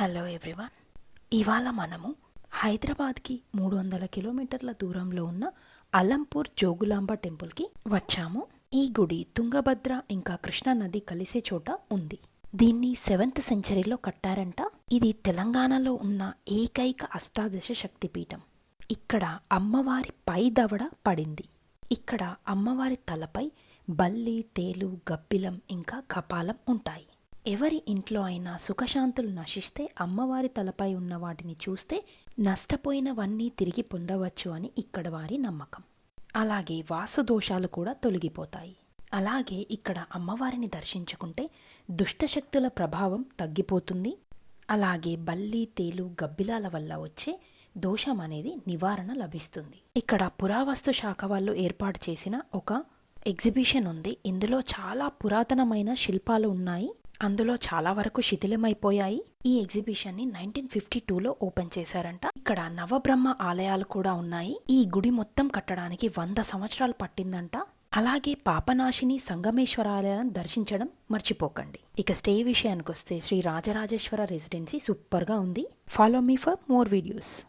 Hello everyone ఇవాళ మనము హైదరాబాద్కి మూడు వందల కిలోమీటర్ల దూరంలో ఉన్న అలంపూర్ జోగులాంబ టెంపుల్కి వచ్చాము. ఈ గుడి తుంగభద్ర ఇంకా కృష్ణా నది కలిసే చోట ఉంది. దీన్ని సెవెంత్ సెంచరీలో కట్టారంట. ఇది తెలంగాణలో ఉన్న ఏకైక అష్టాదశ శక్తిపీఠం. ఇక్కడ అమ్మవారి పై దవడ పడింది. ఇక్కడ అమ్మవారి తలపై బల్లి తేలు గబ్బిలం ఇంకా కపాలం ఉంటాయి. ఎవరి ఇంట్లో అయినా సుఖశాంతులు నశిస్తే అమ్మవారి తలపై ఉన్న వాటిని చూస్తే నష్టపోయినవన్నీ తిరిగి పొందవచ్చు అని ఇక్కడ వారి నమ్మకం. అలాగే వాసు దోషాలు కూడా తొలగిపోతాయి. అలాగే ఇక్కడ అమ్మవారిని దర్శించుకుంటే దుష్టశక్తుల ప్రభావం తగ్గిపోతుంది. అలాగే బల్లి తేలు గబ్బిలాల వల్ల వచ్చే దోషం అనేది నివారణ లభిస్తుంది. ఇక్కడ పురావస్తు శాఖ వాళ్ళు ఏర్పాటు చేసిన ఒక ఎగ్జిబిషన్ ఉంది. ఇందులో చాలా పురాతనమైన శిల్పాలు ఉన్నాయి. అందులో చాలా వరకు శిథిలమైపోయాయి. ఈ ఎగ్జిబిషన్ని నైన్టీన్ ఫిఫ్టీ టూలో ఓపెన్ చేశారంట. ఇక్కడ నవబ్రహ్మ ఆలయాలు కూడా ఉన్నాయి. ఈ గుడి మొత్తం కట్టడానికి వంద సంవత్సరాలు పట్టిందంట. అలాగే పాపనాశిని సంగమేశ్వరాలయాన్ని దర్శించడం మర్చిపోకండి. ఇక స్టే విషయానికి వస్తే శ్రీ రాజరాజేశ్వర రెసిడెన్సీ సూపర్గా ఉంది. Follow me for more videos